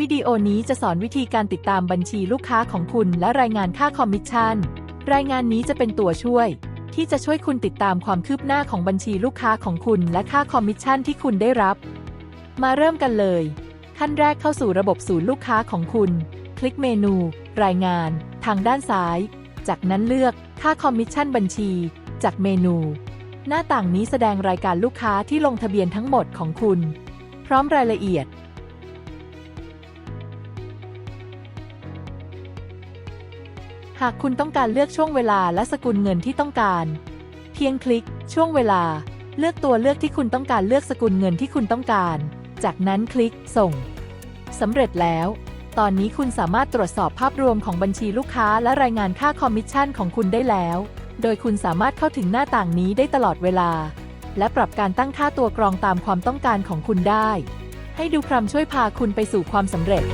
วิดีโอนี้จะสอนวิธีการติดตามบัญชีลูกค้าของคุณ และรายงานค่าคอมมิชชั่น รายงานนี้จะเป็นตัวช่วย ที่จะช่วยคุณติดตามความคืบหน้าของบัญชีลูกค้าของคุณ และค่าคอมมิชชั่นที่คุณได้รับ มาเริ่มกันเลย ขั้นแรกเข้าสู่ระบบศูนย์ลูกค้าของคุณ คลิกเมนู รายงาน ทางด้านซ้าย จากนั้นเลือกค่าคอมมิชชั่นบัญชี จากเมนู หน้าต่างนี้แสดงรายการลูกค้าที่ลงทะเบียนทั้งหมดของคุณ พร้อมรายละเอียด หากคุณต้องการเลือกช่วงเวลาและสกุลเงินที่ต้องการ เพียงคลิก ช่วงเวลา เลือกตัวเลือกที่คุณต้องการเลือกสกุลเงินที่คุณต้องการ จากนั้นคลิกส่งสำเร็จแล้ว ตอนนี้คุณสามารถตรวจสอบภาพรวมของบัญชีลูกค้าและรายงานค่าคอมมิชชั่นของคุณได้แล้ว โดยคุณสามารถเข้าถึงหน้าต่างนี้ได้ตลอดเวลา และปรับการตั้งค่าตัวกรองตามความต้องการของคุณได้ ให้ดูคำช่วยพาคุณไปสู่ความสำเร็จ